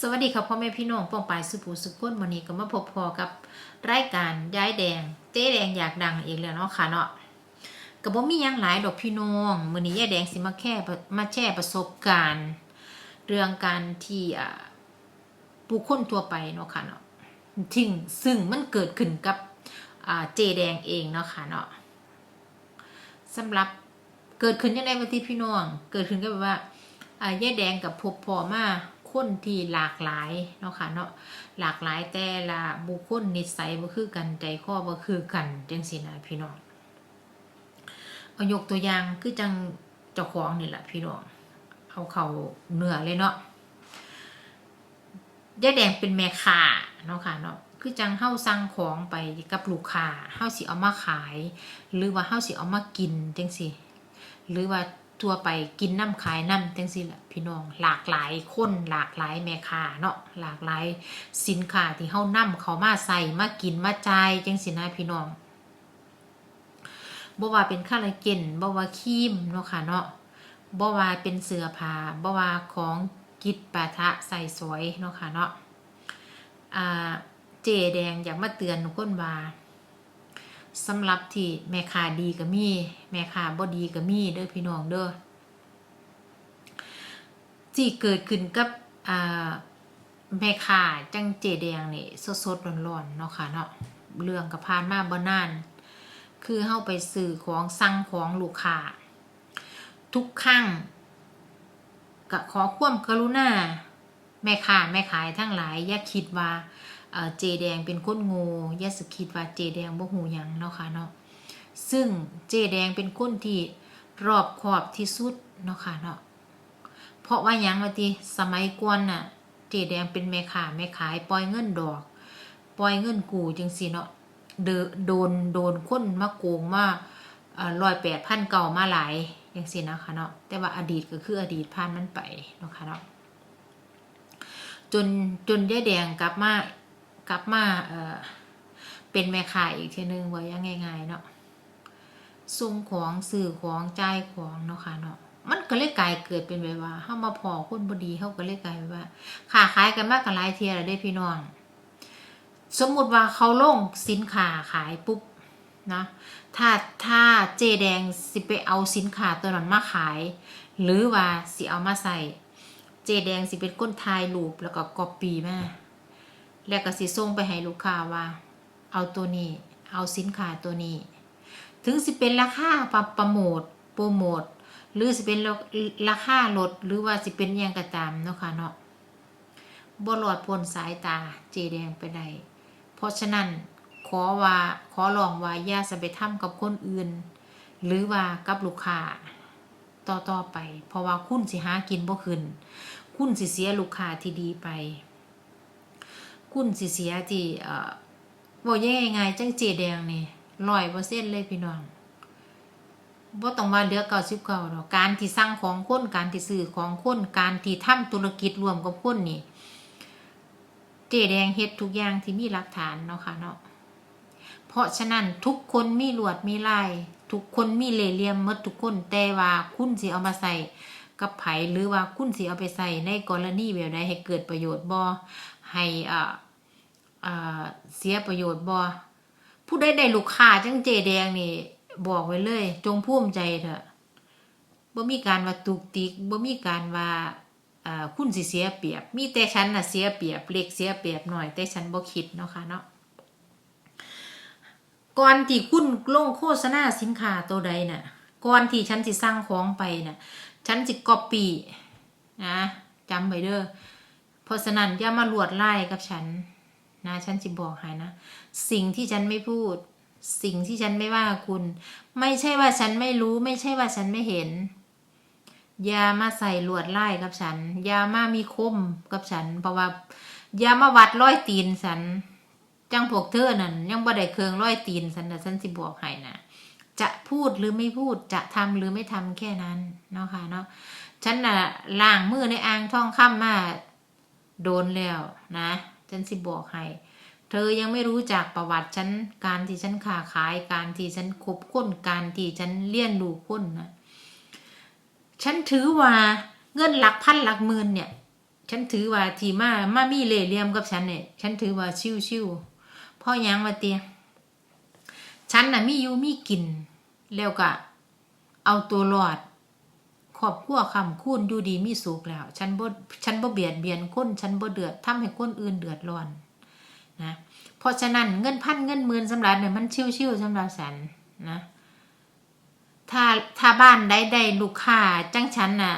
สวัสดีครับพ่อแม่พี่น้องป้องปายสุภูสุขคนวันนี้ก็มาพบพอกับรายการย้ายแดง เจ๊แดงอยากดังอีกแล้วเนาะค่ะเนาะก็บ่มียังหลายดอกพี่น้องมื้อนี้ยายแดงสิมาแค่มาแชร์ประสบการณ์ เรื่องการที่อ่าบุคคลทั่วไปเนาะค่ะเนาะทิ้งซึ่งมันเกิดขึ้นกับเจแดงเองเนาะค่ะเนาะสำหรับเกิดขึ้นยังไงวันที่พี่น้อง เกิดขึ้นก็แบบว่าอ่ายายแดงกับพบพอมา คนที่หลากหลายเนาะค่ะเนาะหลากหลายแต่ละบุคคลนิสัยบ่คือกันใจคอบ่คือกันจังซี่นะพี่น้องเอายกตัวอย่างคือจังเจ้าของนี่แหละพี่น้องเอาเข้าเนื้อเลยเนาะยายแดงเป็นแม่ค้าเนาะค่ะเนาะคือจังเฮาสั่งของไปกับลูกค้าเฮาสิเอามาขาย หรือว่าเฮาสิเอามากินจังซี่หรือว่า ทั่วไปกินน้ำขายน้ำจังสิละพี่น้องหลากหลายคนหลากหลายแม่ค้าเนาะหลากหลายสินค้าที่เฮานำเขามาใส่มากินมาจ่ายจังสินะพี่น้องบ่ว่าเป็นคาราเกนบ่ว่าครีมเนาะค่ะเนาะบ่ว่าเป็นเสื้อผ้าบ่ว่าของกิจปาทะใส่สวยเนาะค่ะเนาะอ่าเจแดงอยากมาเตือนทุกคนว่า สำหรับที่แม่ค้าดีก็มีแม่ค้าบ่ดีก็มีเด้อพี่น้องเด้อที่เกิดขึ้นกับแม่ค้าจังเจแดงนี่สดๆร้อนๆเนาะค่ะเนาะเรื่องก็ผ่านมาบ่นาน คือเฮาไปซื้อของสั่งของลูกค้าทุกครั้งก็ขอความกรุณาแม่ค้าแม่ขายทั้งหลายอย่าคิดว่า เจแดงเป็นคนง่อย่าสคิดว่าเจแดงบ่หูยังเนาะค่ะเนาะซึ่งเจแดงเป็นคนที่รอบคอบที่สุดเนาะค่ะเนาะเพราะว่ายังว่าติสมัยก่อนน่ะ เจแดงเป็นแม่ค้าแม่ขายปล่อยเงินดอก ปล่อยเงินกูจังซี่เนาะเดอโดนโดนคนมาโกงมาร้อยแปดพันเก่ามาหลายจังซี่นะคะเนาะแต่ว่าอดีตก็คืออดีตผ่านมันไปเนาะค่ะเนาะจนจนยายแดงกลับมา กลับมาเออเป็นแม่ค้าอีกทีนึงว่ายังง่ายๆเนาะส่งของสื่อของจ่ายของเนาะค่ะเนาะมันก็เลยกลายเกิดเป็นแบบว่าเฮามาพอคนบดีเฮาก็เลยกลายเป็นว่าค้าขายกันมากกันหลายเทียแล้วเด้พี่น้อง สมมุติว่าเขาลงสินค้าขายปุ๊บนะถ้าถ้าเจแดงสิไปเอาสินค้าตัวนั้นมาขาย หรือว่าสิเอามาใส่ เจแดงสิเป็นคนถ่ายรูปแล้วก็กอปปี้มา แล้วก็สิส่งไปให้ลูกค้าว่า เอาตัวนี้ เอาสินค้าตัวนี้ ถึงสิเป็นราคาปรับประโมทโปรโมทหรือสิเป็นราคาลดหรือว่าสิเป็นยังก็ตามเนาะค่ะเนาะบ่หลอดพ้นสายตาเจแดงไปได้เพราะฉะนั้นขอว่าขอลองว่าอย่าสไปทำกับคนอื่น หรือว่ากับลูกค้าต่อต่อไป เพราะว่าคุณสิหากินบ่ขึ้น คุณสิเสียลูกค้าที่ดีไป คุณสิเสียที่เอ่อบอกยังไงๆจังเจแดงนี่ร้อยเปอร์เซ็นต์เลยพี่น้องบ่ต้องมาเหลือเก้าสิบเก้าดอกการที่สั่งของคนการที่ซื้อของคนการที่ทำธุรกิจรวมกับคนนี่ เจแดงเฮ็ดทุกอย่างที่มีหลักฐานเนาะค่ะเนาะเพราะฉะนั้นทุกคนมีหลวดมีลายทุกคนมีเหล่เหลี่ยมมดทุกคนแต่ว่าคุณสิเอามาใส่กับไผหรือว่าคุณสิเอาไปใส่ในกรณีแบบใดให้เกิดประโยชน์บ่ให้อ่าอ่า เสียประโยชน์บ่ผู้ใดได้ลูกค้าจังเจแดงนี่ บอกไว้เลย จงภูมิใจเถอะบ่มีการว่าตุกติกบ่มีการว่าคุณสิเสียเปรียบ มีแต่ฉันน่ะเสียเปรียบเล็กเสียเปรียบหน่อยแต่ฉันบ่คิดเนาะค่ะเนาะก่อนที่คุณลงโฆษณาสินค้าตัวใดน่ะก่อนที่ฉันสิสั่งของไปน่ะฉันสิก๊อปปี้นะจำไว้เด้อเพราะฉะนั้นอย่ามาลวดไล่กับฉัน นะฉันจะบอกให้นะ สิ่งที่ฉันไม่พูด สิ่งที่ฉันไม่ว่าคุณ ไม่ใช่ว่าฉันไม่รู้ ไม่ใช่ว่าฉันไม่เห็น อย่ามาใส่ลวดไล่กับฉัน อย่ามามีคมกับฉัน เพราะว่า อย่ามาวัดร้อยตีนฉัน จังพวกเธอนั่นยังบ่ได้เครื่องร้อยตีนฉันนะฉันจะบอกให้นะจะพูดหรือไม่พูดจะทำหรือไม่ทำแค่นั้นเนาะค่ะเนาะฉันน่ะล้างมือในอ่างท่องค่ำมาโดนแล้วนะ ฉันสิบอกให้ เธอยังไม่รู้จักประวัติฉัน การที่ฉันค้าขาย การที่ฉันคบค้น การที่ฉันเลี้ยนดูค้นนะ ฉันถือว่าเงินหลักพันหลักหมื่นเนี่ย ฉันถือว่าที่มามามีเล่เหลี่ยมกับฉันเนี่ย ฉันถือว่าชิวชิวพ่อยังมาเตียฉันน่ะมีอยู่มีกิน แล้วก็เอาตัวรอด ครอบครัวคำคูณอยู่ดีมีสุขแล้ว ฉันบ่ฉันบ่เบียดเบียนคนฉันบ่เดือดทำให้คนอื่นเดือดร้อนนะเพราะฉะนั้นเงินพันเงินหมื่นสำหรับเนี่ยมันชิวๆสำหรับฉันนะถ้าถ้าบ้านได้ได้ลูกค้าจังฉันน่ะ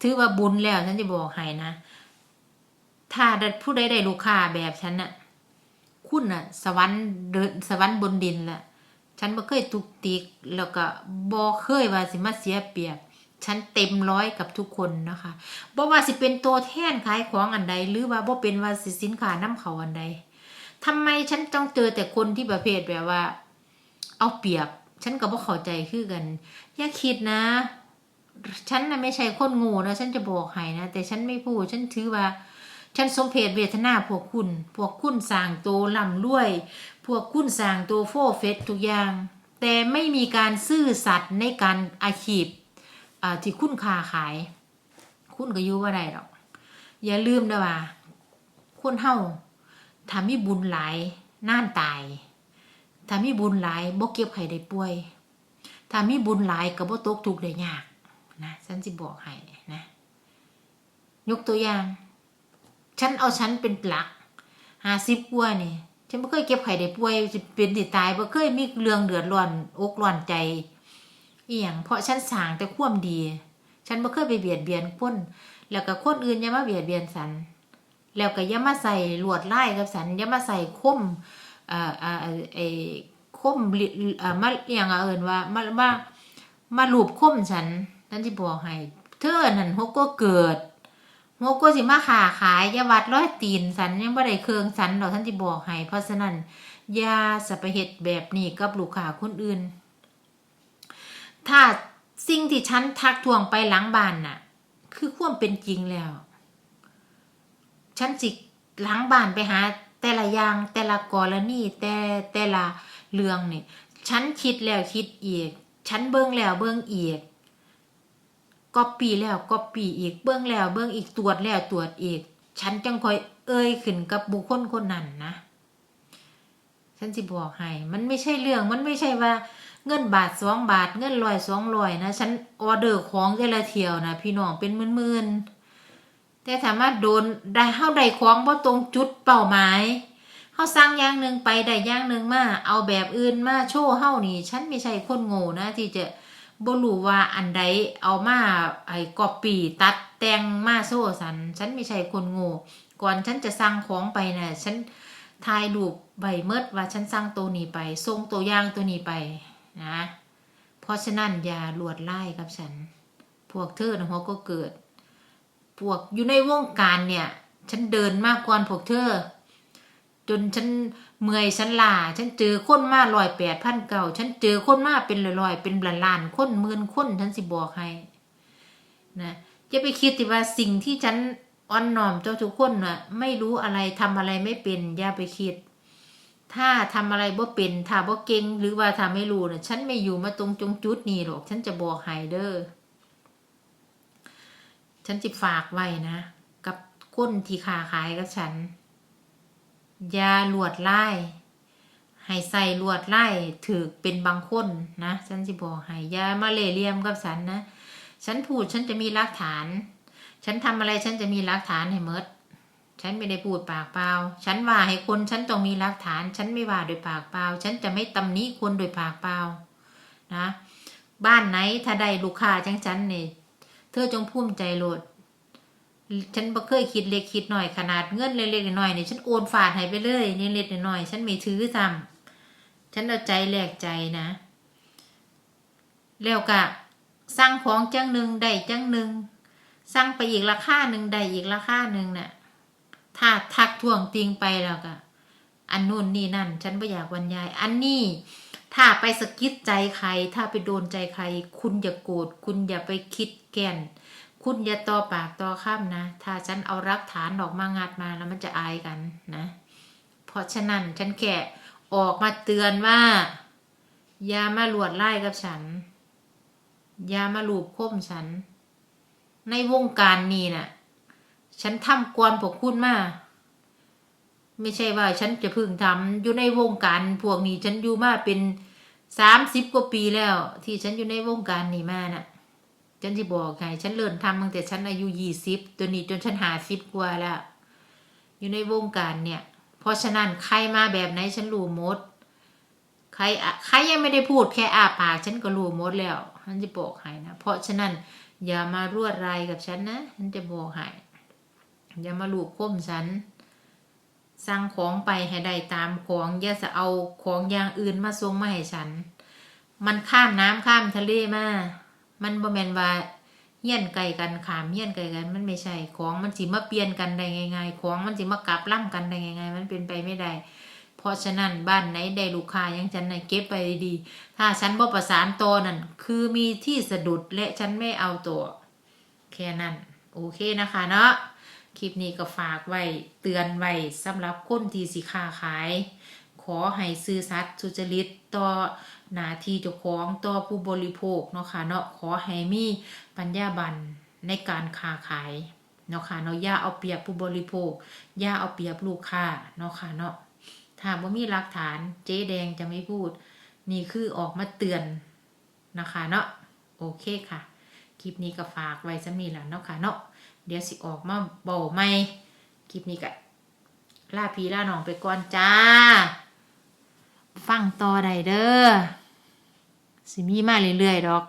ถือว่าบุญแล้วฉันจะบอกให้นะ ถ้าผู้ใดได้ลูกค้าแบบฉันน่ะ คุณน่ะ สวรรค์เดินสวรรค์บนดินแหละฉันบ่เคยตุกติกแล้วก็บ่เคยว่าสิมาเสียเปรียบ ฉันเต็มร้อยกับทุกคนนะคะบ่ว่าสิเป็นตัวแทนขายของอันใด หรือว่าบ่เป็นว่าสิสินค้านํเขาอันใดทำไมฉันต้องเจอแต่คนที่ประเภทแบบว่า เอาเปรียบ ฉันก็บ่เข้าใจคือกัน อย่าคิดนะ ฉันน่ะไม่ใช่คนโง่นะ ฉันจะบอกให้นะ แต่ฉันไม่พูด ฉันถือว่า ฉันสมเพศเวทนาพวกคุณ พวกคุณสร้างโตวล่ำรวย พวกคุณสร้างโตวโฟเฟสทุกอย่าง แต่ไม่มีการซื่อสัตย์ในการอาชีพ อ่าที่คุณค้าขาย คุณก็อยู่ว่าได้หรอก อย่าลืมนะว่าคนเฮาถ้ามีบุญหลายน่านตายถ้ามีบุญหลายบ่เก็บไข้ได้ป่วยถ้ามีบุญหลายก็บ่ตกทุกข์ได้ยากนะฉันสิบอกให้นะ ยกตัวอย่าง ฉันเอาฉันเป็นหลักห้าสิบกว่านี่ฉันไม่เคยเก็บไข่ได้ป่วยสิเป็นสิตายบ่เคยมีเรื่องเดือดร้อนอกร้อนใจ อีหยังเพราะฉันสางแต่ความดี ฉันบ่เคยไปเบียดเบียนคนแล้วก็คนอื่นอย่ามาเบียดเบียนฉัน แล้วก็อย่ามาใส่ลวดลายกับฉันอย่ามาใส่คมเอ่อเอ่อไอ้คมเอ่อมาอหย่างอะเอิ้นว่ามามามาลูบคมฉันนั่นที่บอกให้เธอนั่นฮกก็เกิดโมโกสิมาขาขายอยาวัดร้อยตีนสันยังบ่ได้เครื่องสันดอกท่านที่บอกให้เพราะฉะนั้นอย่าสะไปเหตุแบบนี้กับลูกค้าคนอื่น ถ้าสิ่งที่ฉันทักทวงไปหลังบ้านน่ะ คือความเป็นจริงแล้ว ฉันจิหลังบ้านไปหา แต่ละอย่างแต่ละกรณีแต่แต่ละเรื่องนี่ฉันคิดแล้วคิดอีก ฉันเบิ่งแล้วเบิ่งอีกก็ปีแล้วก็ปีอีกเบื้องแล้วเบื้องอีกตรวจแล้วตรวจอีก ฉันจังคอยเอ่ยขึ้นกับบุคคลคนนั้นนะ ฉันสิบอกให้ มันไม่ใช่เรื่อง มันไม่ใช่ว่าเงินบาทสองบาท เงินลอยสองลอยนะ ฉันออเดอร์ของแต่ละเที่ยวนะพี่น้องเป็นหมื่นๆ แต่สามารถโดนได้เฮาได้ของบ่ตรงจุดเป้าหมายเฮาสั่งอย่างหนึ่งไปได้อย่างหนึ่งมา เอาแบบอื่นมาโชว์เฮานี่ ฉันไม่ใช่คนโง่นะ ที่จะบ่รู้ว่าอันใดเอามาไอ้กอบปีตัดแต่งมาโซ่สัน ฉันไม่ใช่คนโง่ ก่อนฉันจะสั่งของไปนะ่ะฉัน ถ่ายรูปใบเมิดว่าฉันสั่งตัวนี้ไปส่งตัวอย่างตัวนี้ไปนะ เพราะฉะนั้นอย่าลวดไล่กับฉัน พวกเธอนะเขาก็เกิด พวกอยู่ในวงการเนี่ย ฉันเดินมากกว่าพวกเธอ จนฉันเมื่อยฉันลาฉันเจอคนมาลอยแปดพันเก่า ฉันเจอคนมาเป็นลอยๆเป็นล้านล้านๆคนหมื่นคนฉันสิบอกให้นะอย่าไปคิดที่ว่าสิ่งที่ฉัน อ่อนน้อมเจ้าทุกคนน่ะไม่รู้อะไรทำอะไรไม่เป็นอย่าไปคิด ถ้าทำอะไรบ่เป็นถ้าบ่เก่งหรือว่าทำไม่รู้น่ะฉันไม่อยู่มาตรงจงจุดนี้หรอก ฉันจะบอกให้เด้อฉันจะฝากไว้นะ กับคนที่ค้าขายกับฉันอย่าลวดไล่ให้ใส่ลวดไล่ถือเป็นบางคนนะ ฉันสิบอกให้อย่ามาเล่เหลี่ยมกับฉันนะ ฉันพูดฉันจะมีหลักฐาน ฉันทำอะไรฉันจะมีหลักฐานให้หมดฉันไม่ได้พูดปากเปล่า ฉันว่าให้คนฉันต้องมีหลักฐาน ฉันไม่ว่าโดยปากเปล่า ฉันจะไม่ตำหนิคนโดยปากเปล่า นะ บ้านไหนถ้าได้ลูกค้าจังฉันเนี่ยเธอจงภูมิใจโลด ฉันบ่เคยคิดเล็กคิดหน่อยขนาดเงินเล็กๆน้อยๆนี่ยฉันโอนฝากให้ไปเลยเล็กๆน้อยๆฉันไม่ถือซ้ำฉันเอาใจแลกใจนะ แล้วก็สั่งของจังหนึ่งได้จังหนึ่ง สั่งไปอีกราคาหนึ่งได้อีกราคาหนึ่งน่ะ ถ้าทักท่วงติงไปแล้วก็อันนู่นนี่นั่น ฉันไม่อยากบรรยาย อันนี้ถ้าไปสะกิดใจใคร ถ้าไปโดนใจใคร คุณอย่าโกรธคุณอย่าไปคิดแก่น คุณอย่าต่อปากต่อข้ามนะ ถ้าฉันเอารักฐานออกมางัดมาแล้วมันจะอายกันนะ เพราะฉะนั้นฉันแค่ออกมาเตือนว่า อย่ามาหลวดไล่กับฉัน อย่ามาหลูบคมฉัน ในวงการนี้น่ะ ฉันทำกวนพวกคุณมาไม่ใช่ว่าฉันจะพึ่งทำอยู่ในวงการพวกนี้ฉันอยู่มาเป็นสามสิบกว่าปีแล้ว ที่ฉันอยู่ในวงการนี้มาน่ะ ฉันจะบอกไงฉันเริ่มทำตั้งแต่ฉันอายุยี่สิบตัวนี้จนฉันหาสิบกว่าแล้ว อยู่ในวงการเนี่ย เพราะฉะนั้นใครมาแบบไหนฉันรู้หมด ใครอะใครยังไม่ได้พูดแค่อาปาก ฉันก็รู้หมดแล้วฉันจะบอกให้นะเพราะฉะนั้น อย่ามารวดไรกับฉันนะฉันจะบอกให้อย่ามาลูกค้มฉัน สั่งของไปให้ได้ตามของอย่าจะเอาของอย่างอื่นมาส่งมาให้ฉัน มันข้ามน้ำข้ามทะเลมา มันบ่แมนว่าเฮี้ยนไก่กันขามเฮี้ยนไก่กัน มันไม่ใช่ของมันสิมาเปลี่ยนกันได้ง่ายๆ ของมันสิมากลับล่ำกันได้ง่ายๆ มันเป็นไปไม่ได้ เพราะฉะนั้นบ้านไหนได้ลูกค้ายังฉันนะเก็บไปดี ถ้าฉันบ่ประสานตัวนั่นคือมีที่สะดุดและฉันไม่เอาตัว แค่นั้น โอเคนะคะเนาะคลิปนี้ก็ฝากไว้เตือนไว้สำหรับคนที่สิค้าขาย ขอให้ซื่อสัตย์สุจริตต่อหน้าที่เจ้าของต่อผู้บริโภคเนาะค่ะเนาะขอให้มีปัญญาบันในการค้าขายเนาะค่ะเนาะอย่าเอาเปรียบผู้บริโภคอย่าเอาเปรียบลูกค้าเนาะค่ะเนาะ ถ้าบ่ามีหลักฐานเจ๊แดงจะไม่พูด นี่คือออกมาเตือนนะคะเนาะโอเคค่ะ คลิปนี้ก็ฝากไว้สำนีแหละเนาะค่ะเนาะเดี๋ยวสิออกมาเบาไม่คลิปนี้ก็ล่าพีล่าน้องไปก่อนจ้า ฟังต่อได้เด้อสิมีมาเรื่อยๆดอก